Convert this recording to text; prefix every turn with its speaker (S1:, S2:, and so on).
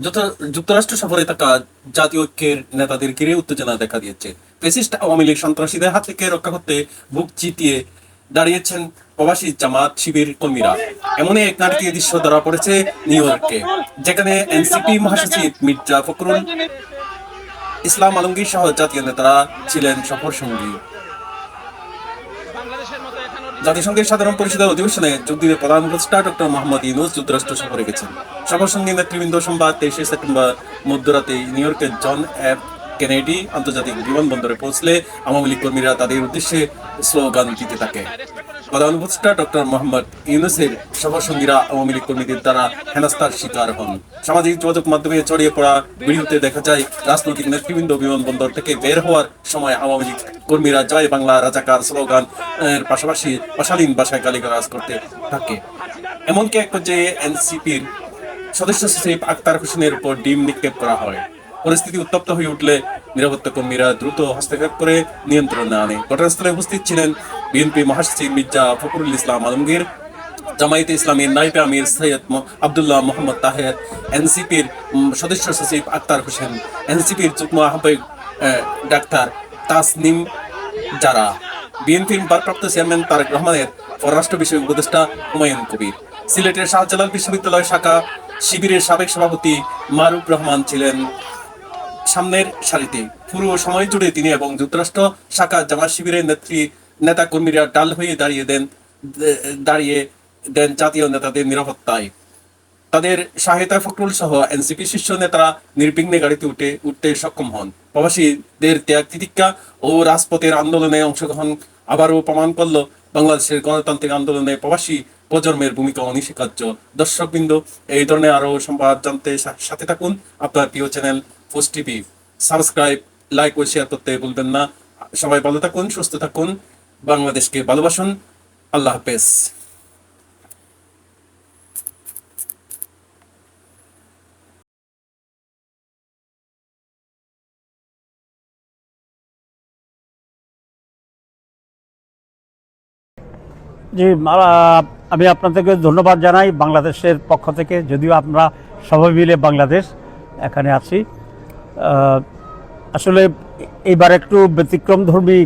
S1: যুক্ত- যুক্তরাষ্ট্র সফরে থাকা জাতীয় ঐক্যের নেতাদের ঘিরে উত্তেজনা দেখা দিয়েছে। ফেসিস্ট আওয়ামী লীগ সন্ত্রাসীদের হাত থেকে রক্ষা করতে বুক চিতিয়ে দাঁড়িয়েছেন প্রবাসী জামাত শিবির কর্মীরা। এমনই এক নাটকীয় দৃশ্য ধরা পড়েছে নিউ ইয়র্কে, যেখানে এনসিপি মহাসচিব মির্জা ফখরুল ইসলাম আলমগীর সহ জাতীয় নেতারা ছিলেন সফর সঙ্গী জাতিসংঘের সাধারণ পরিষদের অধিবেশনে যোগ দিতে প্রধান উপদেষ্টা ডক্টর মোহাম্মদ ইউনুস যুক্তরাষ্ট্র সফরে গেছেন। সফর সঙ্গে নেতৃবৃন্দ সোমবার তেইশে সেপ্টেম্বর মধ্যরাতে নিউ ইয়র্কের জন এফ কেনেডি আন্তর্জাতিক বিমানবন্দরে পৌঁছলে আওয়ামী লীগ কর্মীরা তাদের উদ্দেশ্যে স্লোগান দিতে থাকে। ডক্টর মোহাম্মদ ইউনুসের সফর সঙ্গীরা আওয়ামী লীগ কর্মীদের দ্বারা হেনস্থার শিকার হন। সামাজিক যোগাযোগ মাধ্যমে ছড়িয়ে পড়া ভিডিওতে দেখা যায়, রাজনৈতিক নেতৃবৃন্দ বিমানবন্দর থেকে বের হওয়ার সময় আওয়ামী লীগ কর্মীরা জয় বাংলা রাজাকার স্লোগান, এর পাশাপাশি অশালীন গালিগালাজ করতে থাকে। এমনকি এক পর্যায়ে এনসিপির সদস্য সচিব আক্তার হোসেনের উপর ডিম নিক্ষেপ করা হয়। পরিস্থিতি উত্তপ্ত হয়ে উঠলে নিরাপত্তা কর্মীরা দ্রুত হস্তক্ষেপ করে নিয়ন্ত্রণে আনে। ঘটনাস্থলে উপস্থিত ছিলেন বিএনপি মহাসচিব মির্জা ফখরুল ইসলাম আলমগীর জামায়াতে ইসলামীর নাইবে আমির সৈয়দ আব্দুল্লাহ মোহাম্মদ তাহের এনসিপির সদস্য সচিব আক্তার হোসেন এনসিপির যুগ্ম আহ্বায়ক আহ, ডাক্তার তাসনিম যারা বিএনপির ভারপ্রাপ্ত চেয়ারম্যান তারেক রহমানের পররাষ্ট্র বিষয়ক উপদেষ্টা হুমায়ুন কবির সিলেটের শাহজালাল বিশ্ববিদ্যালয় শাখা শিবিরের সাবেক সভাপতি মারুফ রহমান ছিলেন। সামনের সারিতে পুরো সময় জুড়ে তিনি এবং যুক্তরাষ্ট্র শাখা জামাত শিবিরের নেত্রী নেতা কর্মীরা ডাল হয়ে দাঁড়িয়ে দেন দাঁড়িয়ে দেন জাতীয় নেতাদের নিরাপত্তায় তাদের সহায়তায় ফখরুল সহ এনসিপি শীর্ষ নেতারা নির্বিঘ্নে গাড়িতে উঠে উঠতে সক্ষম হন প্রবাসীদের ত্যাগ তিতিক্ষা ও রাজপথের আন্দোলনে অংশগ্রহণ আবারও প্রমাণ করল বাংলাদেশের গণতান্ত্রিক আন্দোলনে প্রবাসী প্রজন্মের ভূমিকা অনস্বীকার্য দর্শকবৃন্দ এই ধরনের আরও সংবাদ জানতে সাথে থাকুন আপনার প্রিয় channel post TV subscribe like ও শেয়ার করতে ভুলবেন না সবাই ভালো থাকুন সুস্থ থাকুন বাংলাদেশকে ভালোবাসুন। আল্লাহ হাফেজ।
S2: জি আমি আপনাদেরকে ধন্যবাদ জানাই বাংলাদেশের পক্ষ থেকে, যদিও আমরা সবাই মিলে বাংলাদেশ এখানে আছি। আসলে এইবার একটু ব্যতিক্রম ধর্মী